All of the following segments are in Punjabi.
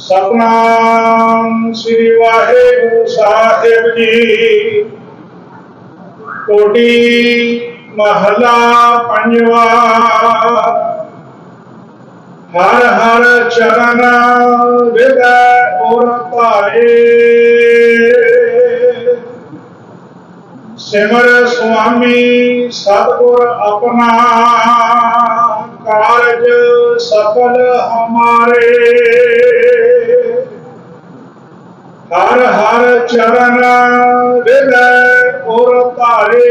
ਸਤਨਾਮ ਸ੍ਰੀ ਵਾਹਿਗੁਰੂ ਸਾਹਿਬ ਜੀ। ਕੋਟੀ ਮਹਲਾ ਪੰਜਵਾ। ਹਰ ਹਰ ਚਰਨ ਵਿਦੈ ਔਰ ਭਾਏ। ਸਿਮਰ ਸੁਆਮੀ ਸਤਿਗੁਰ ਆਪਣਾ, ਕਾਰਜ ਸਫਲ ਹਮਾਰੇ। ਹਰ ਹਰ ਚਰਨ ਵਿਦੈ ਔਰ ਧਾਰੇ।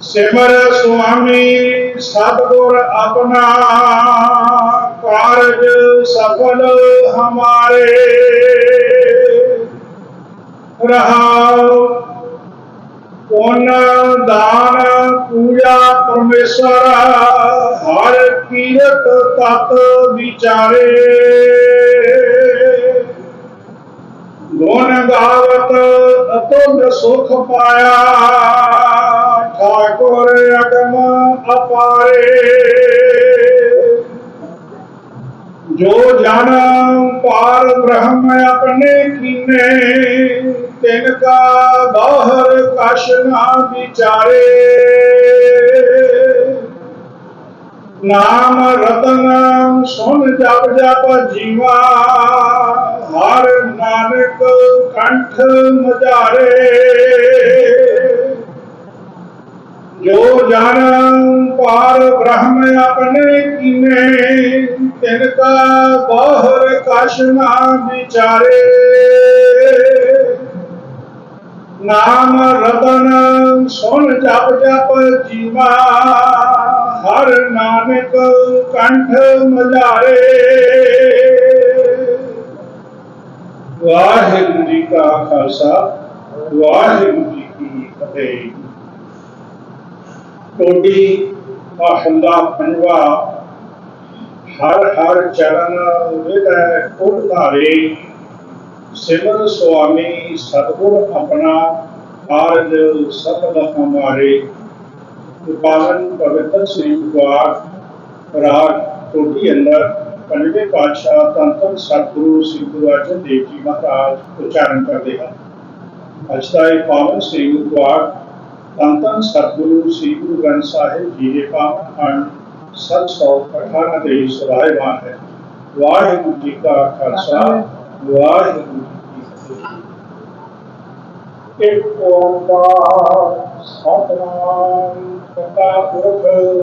ਸਿਮਰ ਸੁਆਮੀ ਸਤਿਗੁਰ ਆਪਣਾ ਕਾਰਜ ਸਫਲ ਹਮਾਰੇ। ਰਹਾਉ ਪੁੰਨ ਦਾਨ ਪੂਜਾ ਪਰਮੇਸ਼ਰ, ਹਰ ਕੀਰਤ ਤਤ ਵਿਚਾਰੇ। ਗੁਣ ਗਾਵਤ ਅਤੁੱਟ ਸੁਖ ਪਾਇਆ, ਠਾਕੁਰ ਅਗਮ ਅਪਾਰੇ। ਜੋ ਜਨ ਪਾਰ ਬ੍ਰਹਮ ਆਪਣੇ ਕੀਨੇ, ਤਿਨ ਕਾ ਬਾਹਰ ਕਛ ਨਾ ਵਿਚਾਰੇ। ਨਾਮ ਰਤਨ ਸੁਨ ਜਪ ਜਪ ਜੀਵਾ, ਹਰ ਨਾਨਕ ਕੰਠ ਮਝਾਰੇ ਜੋ ਜਨ ਪਾਰ ਬ੍ਰਹਮ ਆਪਣੇ ਕੀਨੇ, ਤਿਨ ਕਾ ਬਾਹਰ ਕਛ ਨਾ ਵਿਚਾਰੇ। ਨਾਮ ਰਤਨ, ਸੁਣ ਜਪ ਜਪ ਜੀਵਾ। ਹਰ ਨਾਨਕ ਕੰਠ ਮਝਾਰੇ ਵਾਹਿਗੁਰੂ ਜੀ ਕਾ ਖਾਲਸਾ, ਵਾਹਿਗੁਰੂ ਜੀ ਕੀ ਫਤਿਹ। ਕੋਟੀ ਮਹੱਲਾ ਪੰਜਵਾ, ਹਰ ਹਰ ਚਰਨ ਵਿਦੈ ਕੁਲ ਧਾਰੇ। ਸਿਮਰ ਸੁਆਮੀ ਸਤਿਗੁਰ ਆਪਣਾ ਕਾਰਜ ਸਫਲ ਹਮਾਰੇ ਪਾਵਨ ਪਵਿੱਤਰ ਸ੍ਰੀ ਗੁਰਦੁਆਰ ਰਾਗ ਕੋਟੀ ਅੰਦਰ ਪੰਜਵੇਂ ਪਾਤਸ਼ਾਹ ਧੰਨ ਸਤਿਗੁਰੂ ਸ੍ਰੀ ਗੁਰੂ ਅਰਜਨ ਦੇਵ ਜੀ ਮਹਾਰਾਜ ਉਚਾਰਨ ਕਰਦੇ ਹਨ। ਅੱਜ ਦਾ ਇਹ ਪਾਵਨ ਸ੍ਰੀ ਗੁਰਦੁਆਰ ਧੰਨ ਸਤਿਗੁਰੂ ਸ੍ਰੀ ਗੁਰੂ ਗ੍ਰੰਥ ਸਾਹਿਬ ਜੀ ਦੇ ਪਾਵਨ ਖੰਡ 718 ਦੇ ਸਵਾਇਵਾਨ ਹੈ। ਵਾਹਿਗੁਰੂ ਜੀ ਕਾ ਖਾਲਸਾ। ਵਾਹਿਗੁਰੂ ਜੀ ਕੀ ਫਤਿਹ। ਇੱਕ ਓੰਕਾਰ ਸਤਨਾਮ ਕਰਤਾ ਪੁਰਖ